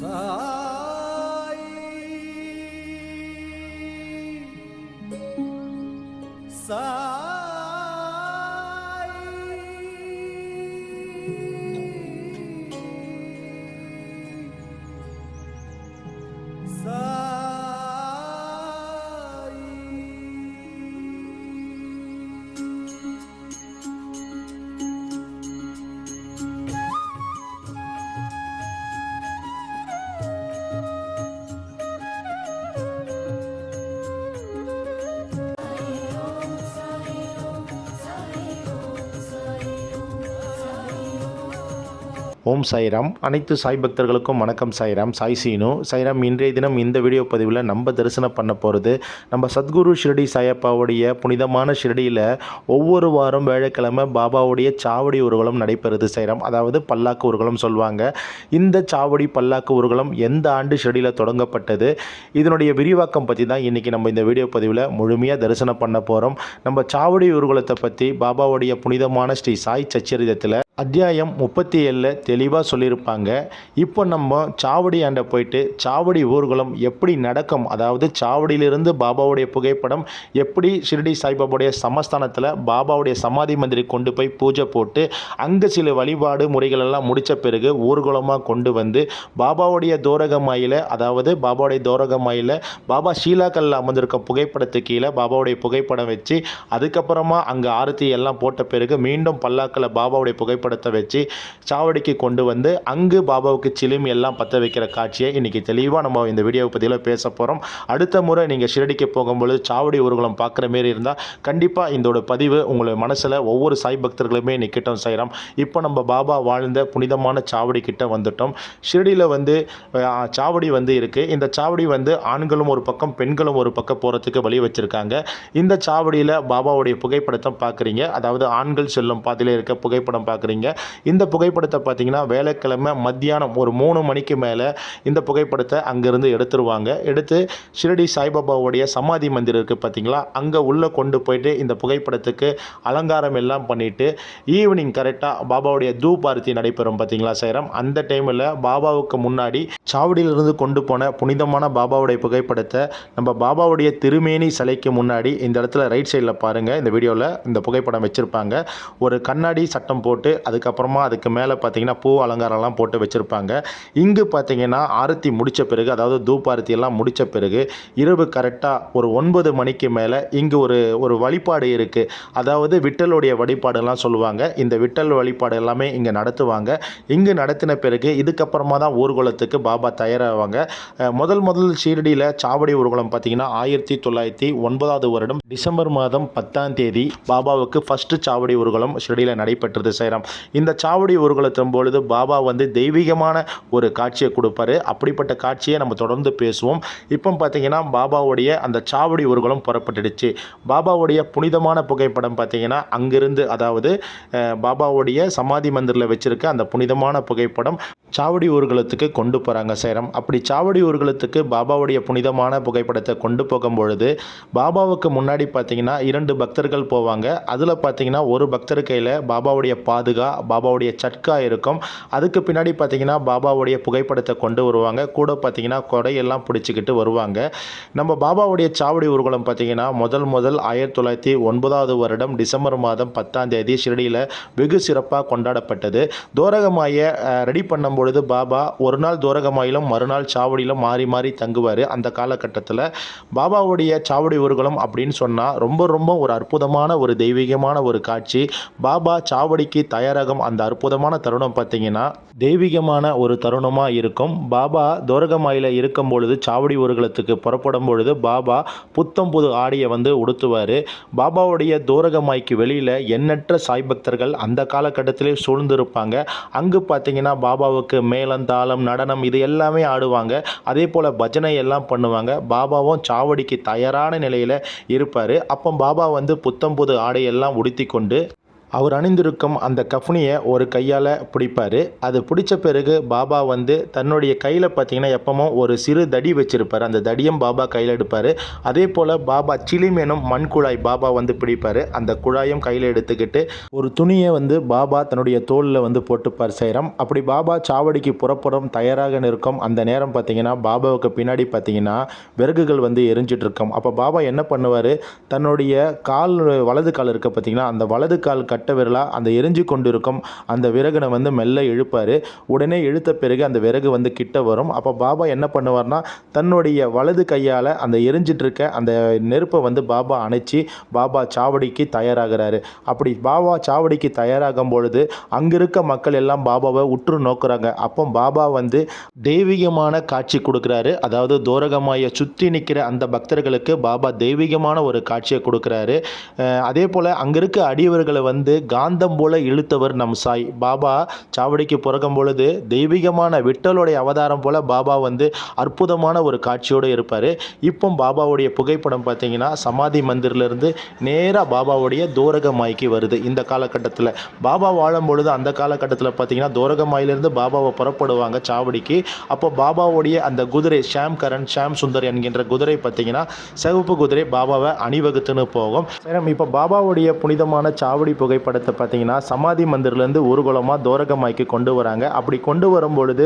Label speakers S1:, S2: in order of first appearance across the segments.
S1: 好 ஓம் சாய்ராம். அனைத்து சாய் பக்தர்களுக்கும் வணக்கம் சாய்ராம். சாய் சீனு. சாய்ராம் இன்றைய தினம் இந்த வீடியோ பதிவில் நம்ம தரிசனம் பண்ண போகிறது நம்ம சத்குரு ஷிரடி சாயப்பாவுடைய புனிதமான ஷிரடியில் ஒவ்வொரு வாரம் வேலைக்கிழமை பாபாவுடைய சாவடி ஊர்வலம் நடைபெறுது சாய்ராம். அதாவது பல்லாக்கு ஊர்வலம் சொல்லுவாங்க இந்த சாவடி பல்லாக்கு ஊர்வலம் எந்த ஆண்டு ஷிரடியில் தொடங்கப்பட்டது? இதனுடைய விரிவாக்கம் பற்றி தான் இன்றைக்கி நம்ம இந்த வீடியோ பதிவில் முழுமையாக தரிசனம் பண்ண போகிறோம் நம்ம சாவடி ஊர்வலத்தை பற்றி பாபாவுடைய புனிதமான ஸ்ரீ சாய் சச்சரிதத்தில் அத்தியாயம் முப்பத்தி ஏழில் தெளிவாக சொல்லியிருப்பாங்க. இப்போ நம்ம சாவடி ஆண்ட போயிட்டு சாவடி ஊர்வலம் எப்படி நடக்கும்? அதாவது சாவடியிலிருந்து பாபாவுடைய புகைப்படம் எப்படி ஷிரடி சாய்பாபாவுடைய சமஸ்தானத்தில் பாபாவுடைய சமாதி மந்திரி கொண்டு போய் பூஜை போட்டு அங்கே சில வழிபாடு முறைகள் எல்லாம் முடித்த பிறகு ஊர்வலமாக கொண்டு வந்து பாபாவுடைய தோரகமாயில் அதாவது பாபாவுடைய தோரகமாயில் பாபா ஷீலாக்கல்ல அமர்ந்திருக்க புகைப்படத்துக்கு கீழே பாபாவுடைய புகைப்படம் வச்சு அதுக்கப்புறமா அங்கே ஆரத்தி எல்லாம் போட்ட பிறகு மீண்டும் பல்லாக்கில் பாபாவுடைய புகைப்படம் காயப்படுத்த வச்சு சாவடிக்கு கொண்டு வந்து அங்கு பாபாவுக்கு சிலிமி எல்லாம் பற்ற வைக்கிற காட்சியை இன்றைக்கி தெளிவாக நம்ம இந்த வீடியோவை பற்றியில் பேச போகிறோம் அடுத்த முறை நீங்கள் ஷிரடிக்கு போகும்பொழுது சாவடி ஊர்வலம் பார்க்குற மாரி இருந்தால் கண்டிப்பாக இதோட பதிவு உங்களை மனசில் ஒவ்வொரு சாய் பக்தர்களுமே நிற்கட்டும் செய்கிறோம் இப்போ நம்ம பாபா வாழ்ந்த புனிதமான சாவடி கிட்ட வந்துட்டோம். ஷிரடியில் வந்து சாவடி வந்து இருக்குது இந்த சாவடி வந்து ஆண்களும் ஒரு பக்கம் பெண்களும் ஒரு பக்கம் போகிறதுக்கு வழி வச்சுருக்காங்க. இந்த சாவடியில் பாபாவுடைய புகைப்படத்தை பார்க்குறீங்க. அதாவது ஆண்கள் செல்லும் பாதையில் இருக்க புகைப்படம் பார்க்குறீங்க. இந்த புகைப்படத்தை பார்த்தீங்கன்னா வேலைக்கிழமை மத்தியானம் ஒரு மூணு மணிக்கு மேலே இந்த புகைப்படத்தை அங்கேருந்து எடுத்துருவாங்க. எடுத்து ஷிரடி சாய்பாபாவுடைய சமாதி மந்திரம் இருக்குது பார்த்தீங்களா அங்கே உள்ளே கொண்டு போயிட்டு இந்த புகைப்படத்துக்கு அலங்காரம் எல்லாம் பண்ணிவிட்டு ஈவினிங் கரெக்டாக பாபாவுடைய தூப் நடைபெறும் பார்த்தீங்களா சேரம்? அந்த டைமில் பாபாவுக்கு முன்னாடி சாவடியிலிருந்து கொண்டு போன புனிதமான பாபாவுடைய புகைப்படத்தை நம்ம பாபாவுடைய திருமேனி சிலைக்கு முன்னாடி இந்த இடத்துல ரைட் சைடில் பாருங்கள் இந்த வீடியோவில் இந்த புகைப்படம் வச்சுருப்பாங்க. ஒரு கண்ணாடி சட்டம் போட்டு அதுக்கப்புறமா அதுக்கு மேலே பார்த்தீங்கன்னா பூ அலங்காரம்லாம் போட்டு வச்சுருப்பாங்க. இங்கு பார்த்தீங்கன்னா ஆரத்தி முடித்த பிறகு அதாவது தூப்பாரத்தி எல்லாம் முடித்த பிறகு இரவு கரெக்டாக ஒரு ஒன்பது மணிக்கு மேலே இங்கு ஒரு ஒரு வழிபாடு இருக்குது அதாவது விட்டலுடைய வழிபாடுலாம் சொல்லுவாங்க. இந்த விட்டல் வழிபாடு எல்லாமே இங்கே நடத்துவாங்க. இங்கு நடத்தின பிறகு இதுக்கப்புறமா தான் ஊர்வலத்துக்கு பாபா தயாராவாங்க. முதல் முதல் ஷீரடியில் சாவடி ஊர்வலம் பார்த்தீங்கன்னா ஆயிரத்தி தொள்ளாயிரத்தி ஒன்பதாவது வருடம் டிசம்பர் மாதம் பத்தாம் தேதி பாபாவுக்கு ஃபஸ்ட்டு சாவடி ஊர்வலம் ஷிரடியில் நடைபெற்றது. சேரம் இந்த சாவடி ஊர்வலத்தின் பொழுது பாபா வந்து தெய்வீகமான ஒரு காட்சியை கொடுப்பாரு. அப்படிப்பட்ட காட்சியை நம்ம தொடர்ந்து பேசுவோம். இப்போ பார்த்தீங்கன்னா பாபாவுடைய அந்த சாவடி ஊர்வலம் புறப்பட்டுடுச்சு. பாபாவுடைய புனிதமான புகைப்படம் பார்த்தீங்கன்னா அங்கிருந்து அதாவது பாபாவுடைய சமாதி மந்திரில் வச்சிருக்க அந்த புனிதமான புகைப்படம் சாவடி ஊர்வலத்துக்கு கொண்டு போகிறாங்க சேரம். அப்படி சாவடி ஊர்வலத்துக்கு பாபாவுடைய புனிதமான புகைப்படத்தை கொண்டு போகும் பொழுது பாபாவுக்கு முன்னாடி பார்த்தீங்கன்னா இரண்டு பக்தர்கள் போவாங்க. அதில் பார்த்தீங்கன்னா ஒரு பக்தர் கையில் பாபாவுடைய பாதுகா பாபாவுடைய சட்கா இருக்கும். அதுக்கு பின்னாடி பார்த்தீங்கன்னா பாபாவுடைய புகைப்படத்தை கொண்டு வருவாங்க. கூட பார்த்தீங்கன்னா கொடையெல்லாம் பிடிச்சிக்கிட்டு வருவாங்க. நம்ம பாபாவுடைய சாவடி ஊர்வலம் பார்த்தீங்கன்னா முதல் முதல் ஆயிரத்தி தொள்ளாயிரத்தி ஒன்பதாவது வருடம் டிசம்பர் மாதம் பத்தாம் தேதி ஷிரடியில் வெகு சிறப்பாக கொண்டாடப்பட்டது. தோரகமாயை ரெடி பண்ணும்பொழுது பாபா ஒரு நாள் தோரகமாயிலும் மறுநாள் சாவடியிலும் மாறி மாறி தங்குவார். அந்த காலகட்டத்தில் பாபாவுடைய சாவடி ஊர்வலம் அப்படின்னு சொன்னால் ரொம்ப ரொம்ப ஒரு அற்புதமான ஒரு தெய்வீகமான ஒரு காட்சி. பாபா சாவடிக்கு தயாராகும் அந்த அற்புதமான தருணம் பார்த்தீங்கன்னா தெய்வீகமான ஒரு தருணமாக இருக்கும். பாபா தோரகமாயில் இருக்கும் பொழுது சாவடி ஊர்வலத்துக்கு புறப்படும் பொழுது பாபா புத்தம் புது ஆடையை வந்து உடுத்துவார். பாபாவுடைய தோரகமாய்க்கு வெளியில் எண்ணற்ற சாய் பக்தர்கள் அந்த காலகட்டத்திலே சூழ்ந்திருப்பாங்க. அங்கு பார்த்தீங்கன்னா பாபாவுக்கு மேளந்தாளம் நடனம் இது எல்லாமே ஆடுவாங்க. அதே போல் பஜனை எல்லாம் பண்ணுவாங்க. பாபாவும் சாவடிக்கு தயாரான நிலையில் இருப்பார். அப்போ பாபா வந்து புத்தம் புது ஆடையெல்லாம் உடுத்தி கொண்டு அவர் அணிந்திருக்கும் அந்த கஃப்னியை ஒரு கையால் பிடிப்பார். அது பிடிச்ச பிறகு பாபா வந்து தன்னுடைய கையில் பார்த்தீங்கன்னா எப்பவும் ஒரு சிறு தடி வச்சுருப்பார். அந்த தடியும் பாபா கையில் எடுப்பார். அதே போல் பாபா சிலிமேனும் மண் குழாய் பாபா வந்து பிடிப்பார். அந்த குழாயும் கையில் எடுத்துக்கிட்டு ஒரு துணியை வந்து பாபா தன்னுடைய தோளில் வந்து போட்டுப்பார் செய்கிறோம் அப்படி பாபா சாவடிக்கு புறப்படும் தயாராக நிற்கும் அந்த நேரம் பார்த்தீங்கன்னா பாபாவுக்கு பின்னாடி பார்த்தீங்கன்னா விறகுகள் வந்து எரிஞ்சிட்ருக்கும் அப்போ பாபா என்ன பண்ணுவார்? தன்னுடைய கால் வலது கால் இருக்க பார்த்தீங்கன்னா அந்த வலது கால் கட்ட விரலாக அந்த எரிஞ்சு கொண்டிருக்கும் அந்த விறகுனை வந்து மெல்ல இழுப்பார். உடனே இழுத்த பிறகு அந்த விறகு வந்து கிட்ட வரும். அப்போ பாபா என்ன பண்ணுவார்னா தன்னுடைய வலது கையால் அந்த எரிஞ்சிட்ருக்க அந்த நெருப்பை வந்து பாபா அணைச்சி பாபா சாவடிக்கு தயாராகிறாரு. அப்படி பாபா சாவடிக்கு தயாராகும் பொழுது அங்கே இருக்க மக்கள் எல்லாம் பாபாவை உற்று நோக்குறாங்க. அப்போ பாபா வந்து தெய்வீகமான காட்சி கொடுக்குறாரு. அதாவது தோரகமாயை சுற்றி நிற்கிற அந்த பக்தர்களுக்கு பாபா தெய்வீகமான ஒரு காட்சியை கொடுக்குறாரு. அதே போல் அங்கே இருக்க அடியவர்களை வந்து காந்தம் போல இழுத்தவர் நம் சாய். பாபா சாவடிக்கு பிறக்கும் பொழுது தெய்வீகமான விட்டலுடைய அவதாரம் போல பாபா வந்து அற்புதமான ஒரு காட்சியோடு இருப்பார். இப்போ பாபாவுடைய புகைப்படம் பார்த்தீங்கன்னா சமாதி மந்திரிலிருந்து நேராக பாபாவுடைய தூரகமாய்க்கு வருது இந்த காலகட்டத்தில். பாபா வாழும் பொழுது அந்த காலகட்டத்தில் பார்த்தீங்கன்னா தூரகமாயிலிருந்து பாபாவை புறப்படுவாங்க சாவடிக்கு. அப்போ பாபாவுடைய அந்த குதிரை ஷாம் கரண் ஷாம் சுந்தர் என்கின்ற குதிரை பார்த்தீங்கன்னா சிவப்பு குதிரை பாபாவை அணிவகுத்துன்னு போகும். இப்போ பாபாவுடைய புனிதமான சாவடி புகை புகைப்படத்தை பார்த்தீங்கன்னா சமாதி மந்திரிலேருந்து ஊர்வலமாக தோரகமாய்க்கு கொண்டு வராங்க. அப்படி கொண்டு வரும் பொழுது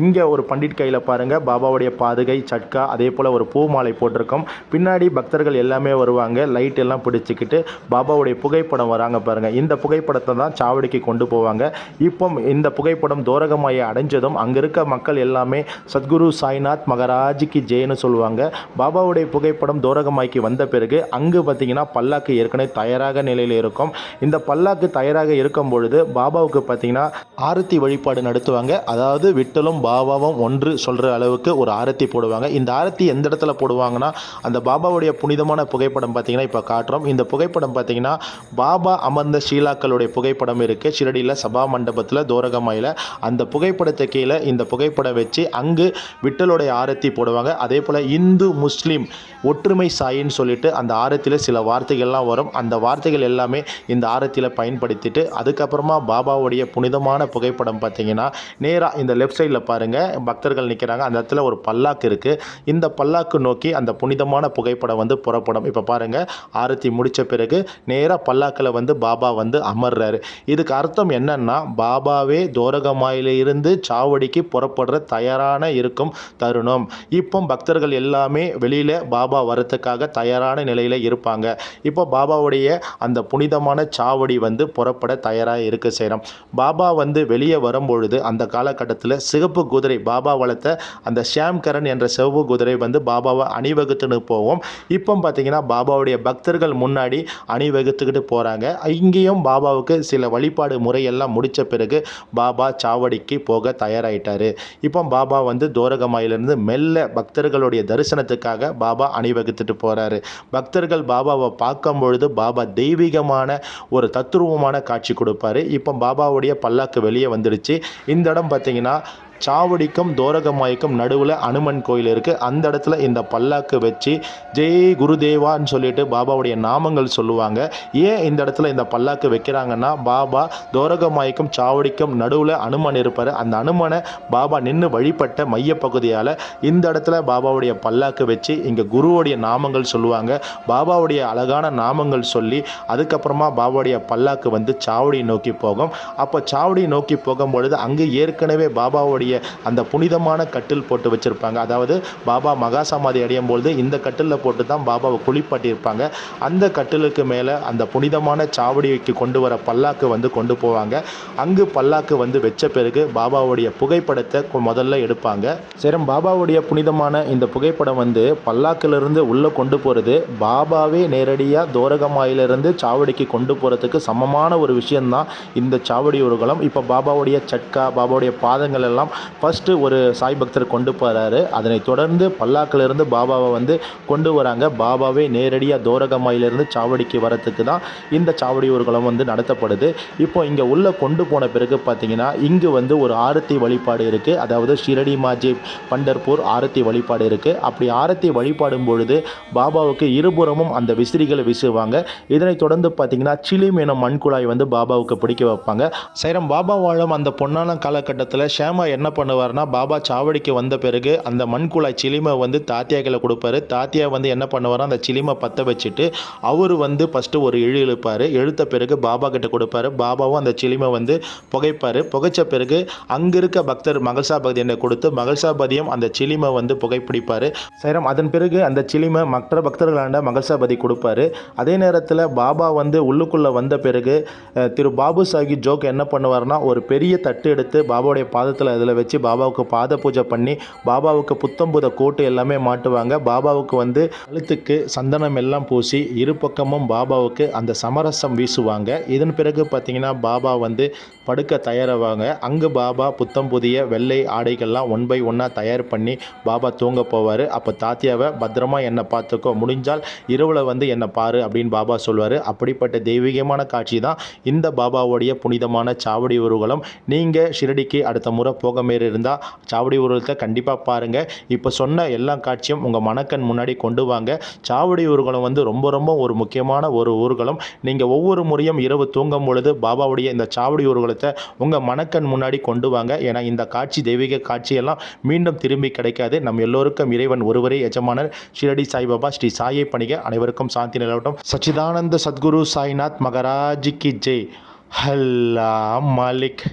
S1: இங்கே ஒரு பண்டிட் கையில் பாருங்கள் பாபாவுடைய பாதுகை சட்கா அதே போல் ஒரு பூ மாலை போட்டிருக்கோம். பின்னாடி பக்தர்கள் எல்லாமே வருவாங்க லைட் எல்லாம் பிடிச்சிக்கிட்டு பாபாவுடைய புகைப்படம் வராங்க பாருங்கள் இந்த புகைப்படத்தை தான் சாவடிக்கு கொண்டு போவாங்க. இப்போ இந்த புகைப்படம் தோரகமாயை அடைஞ்சதும் அங்கே இருக்க மக்கள் எல்லாமே சத்குரு சாய்நாத் மகராஜிக்கு ஜெயன்னு சொல்லுவாங்க. பாபாவுடைய புகைப்படம் தோரகமாய்க்கு வந்த பிறகு அங்கு பார்த்தீங்கன்னா பல்லாக்கு ஏற்கனவே தயாராக நிலையில் இருக்கும். இந்த பல்லாக்கு தயாராக இருக்கும் பொழுது பாபாவுக்கு பார்த்தீங்கன்னா ஆரத்தி வழிபாடு நடத்துவாங்க. அதாவது விட்டலும் பாபாவும் ஒன்று சொல்கிற அளவுக்கு ஒரு ஆரத்தி போடுவாங்க. இந்த ஆரத்தி எந்த இடத்துல போடுவாங்கன்னா அந்த பாபாவுடைய புனிதமான புகைப்படம் பார்த்தீங்கன்னா இப்போ காட்டுறோம். இந்த புகைப்படம் பார்த்தீங்கன்னா பாபா அமர்ந்த ஷீலாக்களுடைய புகைப்படம் இருக்குது ஷிரடியில் சபா மண்டபத்தில் தோரகமாயில். அந்த புகைப்படத்தை கீழே இந்த புகைப்படம் வச்சு அங்கு விட்டலுடைய ஆரத்தி போடுவாங்க. அதே போல் இந்து முஸ்லீம் ஒற்றுமை சாயின்னு சொல்லிட்டு அந்த ஆரத்தியில் சில வார்த்தைகள்லாம் வரும். அந்த வார்த்தைகள் எல்லாமே இந்த ஆரத்தி ஆரத்தியில் பயன்படுத்திட்டு அதுக்கப்புறமா பாபாவுடைய புனிதமான புகைப்படம் பார்த்தீங்கன்னா நேராக இந்த லெஃப்ட் சைடில் பாருங்கள் பக்தர்கள் நிற்கிறாங்க அந்த இடத்துல ஒரு பல்லாக்கு இருக்குது இந்த பல்லாக்கு நோக்கி அந்த புனிதமான புகைப்படம் வந்து புறப்படும். இப்போ பாருங்கள் ஆரத்தி முடித்த பிறகு நேராக பல்லாக்கில் வந்து பாபா வந்து அமர்றாரு. இதுக்கு அர்த்தம் என்னன்னா பாபாவே தோரகமாயிலிருந்து சாவடிக்கு புறப்படுற தயாரான இருக்கும் தருணம். இப்போ பக்தர்கள் எல்லாமே வெளியில் பாபா வரத்துக்காக தயாரான நிலையில் இருப்பாங்க. இப்போ பாபாவுடைய அந்த புனிதமான சாவடி வந்து புறப்பட தயாராக இருக்க செய்கிறோம் பாபா வந்து வெளியே வரும்பொழுது அந்த காலகட்டத்தில் சிகப்பு குதிரை பாபா வளர்த்த அந்த ஷாம் என்ற சிவப்பு குதிரை வந்து பாபாவை அணிவகுத்துன்னு போவோம். இப்போ பார்த்தீங்கன்னா பாபாவுடைய பக்தர்கள் முன்னாடி அணிவகுத்துக்கிட்டு போகிறாங்க இங்கேயும் பாபாவுக்கு சில வழிபாடு முறையெல்லாம் முடித்த பிறகு பாபா சாவடிக்கு போக தயாராகிட்டார் இப்போ பாபா வந்து தோரகமாயிலிருந்து மெல்ல பக்தர்களுடைய தரிசனத்துக்காக பாபா அணிவகுத்துட்டு போகிறாரு பக்தர்கள் பாபாவை பார்க்கும் பொழுது பாபா தெய்வீகமான ஒரு தத்ரூபமான காட்சி கொடுப்பாரு. இப்போ பாபாவுடைய பல்லாக்கு வெளியே வந்துடுச்சு. இந்த இடம் பார்த்தீங்கன்னா சாவடிக்கும் தோரகமாய்க்கும் நடுவில் அனுமன் கோயில் இருக்குது அந்த இடத்துல இந்த பல்லாக்கு வச்சு ஜெய் குருதேவான்னு சொல்லிட்டு பாபாவுடைய நாமங்கள் சொல்லுவாங்க. ஏன் இந்த இடத்துல இந்த பல்லாக்கு வைக்கிறாங்கன்னா பாபா தோரகமாய்க்கும் சாவடிக்கும் நடுவில் அனுமன் இருப்பார். அந்த அனுமனை பாபா நின்று வழிபட்ட மையப்பகுதியால் இந்த இடத்துல பாபாவுடைய பல்லாக்கு வச்சு இங்கே குருவுடைய நாமங்கள் சொல்லுவாங்க. பாபாவுடைய அழகான நாமங்கள் சொல்லி அதுக்கப்புறமா பாபாவுடைய பல்லாக்கு வந்து சாவடி நோக்கி போகும். அப்போ சாவடி நோக்கி போகும் பொழுது அங்கே ஏற்கனவே பாபாவுடைய அந்த புனிதமான கட்டில் போட்டு வச்சுருப்பாங்க. அதாவது பாபா மகா சமாதி அடையும் பொழுது இந்த கட்டிலில் போட்டு தான் பாபாவை குளிப்பாட்டியிருப்பாங்க. அந்த கட்டிலுக்கு மேலே அந்த புனிதமான சாவடிக்கு கொண்டு வர பல்லாக்கு வந்து கொண்டு போவாங்க. அங்கு பல்லாக்கு வந்து வச்ச பிறகு பாபாவுடைய புகைப்படத்தை முதல்ல எடுப்பாங்க. சரி பாபாவுடைய புனிதமான இந்த புகைப்படம் வந்து பல்லாக்கிலிருந்து உள்ளே கொண்டு போகிறது பாபாவே நேரடியாக தோரகமாயிலிருந்து சாவடிக்கு கொண்டு போகிறதுக்கு சமமான ஒரு விஷயம்தான் இந்த சாவடி ஊர்வலம் இப்போ பாபாவுடைய சட்கா பாபாவுடைய பாதங்கள் எல்லாம் ஃபஸ்ட்டு ஒரு சாய் பக்தர் கொண்டு போகிறாரு அதனைத் தொடர்ந்து பல்லாக்கிலிருந்து பாபாவை வந்து கொண்டு வராங்க. பாபாவே நேரடியாக தோரகமாயிலிருந்து சாவடிக்கு வரத்துக்கு தான் இந்த சாவடி ஊர்வலம் வந்து நடத்தப்படுது. இப்போ இங்கே உள்ளே கொண்டு போன பிறகு பார்த்தீங்கன்னா இங்கு வந்து ஒரு ஆரத்தி வழிபாடு இருக்குது அதாவது ஷிரடி மாஜி பண்டர்பூர் ஆரத்தி வழிபாடு இருக்குது அப்படி ஆரத்தி வழிபாடும் பொழுது பாபாவுக்கு இருபுறமும் அந்த விசிறிகளை வீசுவாங்க. இதனைத் தொடர்ந்து பார்த்தீங்கன்னா சிலிம் எனும் மண்குழாய் வந்து பாபாவுக்கு பிடிக்க வைப்பாங்க. சைரம் பாபா வாழும் அந்த பொன்னான காலகட்டத்தில் ஷேமா என்ன என்ன பண்ணுவார்னா பாபா சாவடிக்கு வந்த பிறகு அந்த மண்குழாய் சிலிமை வந்து தாத்தியாக்களை கொடுப்பாரு. தாத்தியா வந்து என்ன பண்ணுவார்னா அந்த சிலிமை பற்ற வச்சுட்டு அவர் வந்து ஃபஸ்ட்டு ஒரு இழு இழுப்பார். இழுத்த பிறகு பாபா கிட்ட கொடுப்பாரு. பாபாவும் அந்த சிலிமை வந்து புகைப்பார். புகைச்ச பிறகு அங்கே இருக்க பக்தர் மகள்சாபதியை கொடுத்து மகள்சாபதியும் அந்த சிலிமை வந்து புகைப்பிடிப்பார். சைரம் அதன் பிறகு அந்த சிலிமை மற்ற பக்தர்களாண்ட மகள்சாபதி கொடுப்பாரு. அதே நேரத்தில் பாபா வந்து உள்ளுக்குள்ளே வந்த பிறகு திரு பாபு சாஹி ஜோக் என்ன பண்ணுவார்னா ஒரு பெரிய தட்டு எடுத்து பாபாவுடைய பாதத்தில் அதில் வச்சு பாபாவுக்கு பாத பூஜை பண்ணி பாபாவுக்கு புத்தம்புத கோட்டு எல்லாமே மாட்டுவாங்க. பாபாவுக்கு வந்து கழுத்துக்கு சந்தனம் எல்லாம் பூசி இரு பக்கமும் பாபாவுக்கு அந்த சமரசம் வீசுவாங்க. இதன் பிறகு பார்த்தீங்கன்னா பாபா வந்து படுக்க தயாராவாங்க. அங்கு பாபா புத்தம் புதிய வெள்ளை ஆடைகள்லாம் ஒன் பை ஒன்னாக தயார் பண்ணி பாபா தூங்க போவார். அப்போ தாத்தியாவை பத்திரமா என்னை பார்த்துக்கோ முடிஞ்சால் இரவில் வந்து என்னை பாரு அப்படின்னு பாபா சொல்வார். அப்படிப்பட்ட தெய்வீகமான காட்சி தான் இந்த பாபாவுடைய புனிதமான சாவடி ஊர்வலம் நீங்கள் ஷிரடிக்கு அடுத்த முறை போக மாரி இருந்தால் சாவடி ஊர்வலத்தை கண்டிப்பாக பாருங்கள் இப்போ சொன்ன எல்லா காட்சியும் உங்கள் மனக்கண் முன்னாடி கொண்டு வாங்க. சாவடி ஊர்வலம் வந்து ரொம்ப ரொம்ப ஒரு முக்கியமான ஒரு ஊர்வலம் நீங்கள் ஒவ்வொரு முறையும் இரவு தூங்கும் பொழுது பாபாவுடைய இந்த சாவடி ஊர்வலத்தை உங்கள் மனக்கண் முன்னாடி கொண்டு வாங்க. ஏன்னா இந்த காட்சி தெய்வீக காட்சியெல்லாம் மீண்டும் திரும்பி கிடைக்காது. நம் எல்லோருக்கும் இறைவன் ஒருவரே எஜமானர் ஷிரடி சாய்பாபா ஸ்ரீ சாயை பணிக. அனைவருக்கும் சாந்தி நிலவட்டும். சச்சிதானந்த சத்குரு சாய்நாத் மகராஜ் கி ஜெய். ஹல்லா மாலிக்.